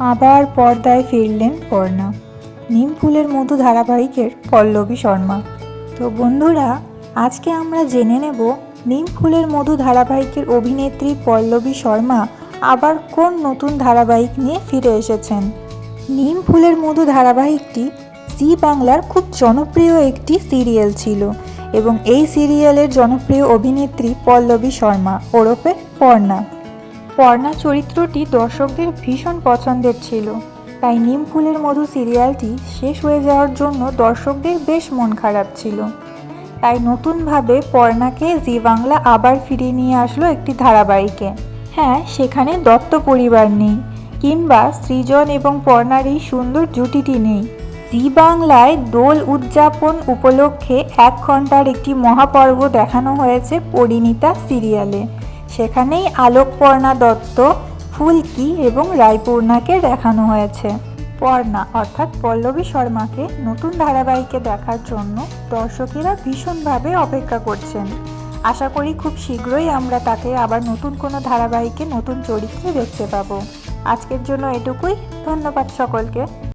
আবার পর্দায় ফিরলেন পর্ণা। নিম ফুলের মধু ধারাবাহিকের পল্লবী শর্মা। তো বন্ধুরা, আজকে আমরা জেনে নেব নিম ফুলের মধু ধারাবাহিকের অভিনেত্রী পল্লবী শর্মা আবার কোন নতুন ধারাবাহিক নিয়ে ফিরে এসেছেন। নিম ফুলের মধু ধারাবাহিকটি জি বাংলার খুব জনপ্রিয় একটি সিরিয়াল ছিল এবং এই সিরিয়ালের জনপ্রিয় অভিনেত্রী পল্লবী শর্মা ওরফে পর্ণা। পর্ণা চরিত্রটি দর্শকদের ভীষণ পছন্দের ছিল। তাই নিম ফুলের মধু সিরিয়ালটি শেষ হয়ে যাওয়ার জন্য দর্শকদের বেশ মন খারাপ ছিল। তাই নতুনভাবে পর্ণাকে জি বাংলা আবার ফিরিয়ে নিয়ে আসলো একটি ধারাবাহিকে। হ্যাঁ সেখানে দত্ত পরিবার নেই, কিংবা সৃজন এবং পর্ণার এই সুন্দর জুটিটি নেই। জি বাংলায় দোল উদযাপন উপলক্ষে এক ঘণ্টার একটি মহাপর্ব দেখানো হয়েছে পরিণীতা সিরিয়ালে। সেখানেই আলোকপর্ণা দত্ত, ফুলকি এবং রায়পূর্ণাকে দেখানো হয়েছে। পর্ণা অর্থাৎ পল্লবী শর্মাকে নতুন ধারাবাহিকে দেখার জন্য দর্শকেরা ভীষণভাবে অপেক্ষা করছেন। আশা করি খুব শীঘ্রই আমরা তাকে আবার নতুন কোনো ধারাবাহিকে, নতুন চরিত্রে দেখতে পাবো। আজকের জন্য এটুকুই। ধন্যবাদ সকলকে।